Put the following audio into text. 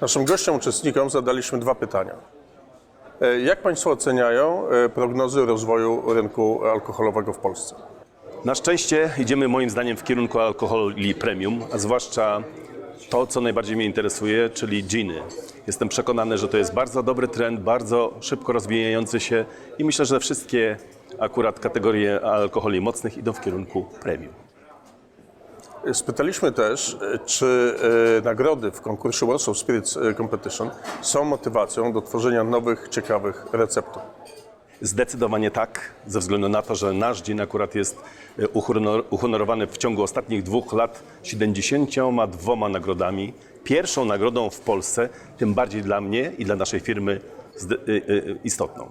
Naszym gościom, uczestnikom zadaliśmy dwa pytania. E, Jak Państwo oceniają e, prognozy rozwoju rynku alkoholowego w Polsce? Na szczęście idziemy moim zdaniem w kierunku alkoholi premium, a zwłaszcza to, co najbardziej mnie interesuje, czyli giny. Jestem przekonany, że to jest bardzo dobry trend, bardzo szybko rozwijający się i myślę, że wszystkie akurat kategorie alkoholi mocnych idą w kierunku premium. Spytaliśmy też, e, czy e, nagrody w konkursie Warsaw Spirits e, Competition są motywacją do tworzenia nowych, ciekawych receptur. Zdecydowanie tak, ze względu na to, że nasz dzień akurat jest uhonor- uhonorowany w ciągu ostatnich dwóch lat 72 nagrodami. Pierwszą nagrodą w Polsce, tym bardziej dla mnie i dla naszej firmy istotną.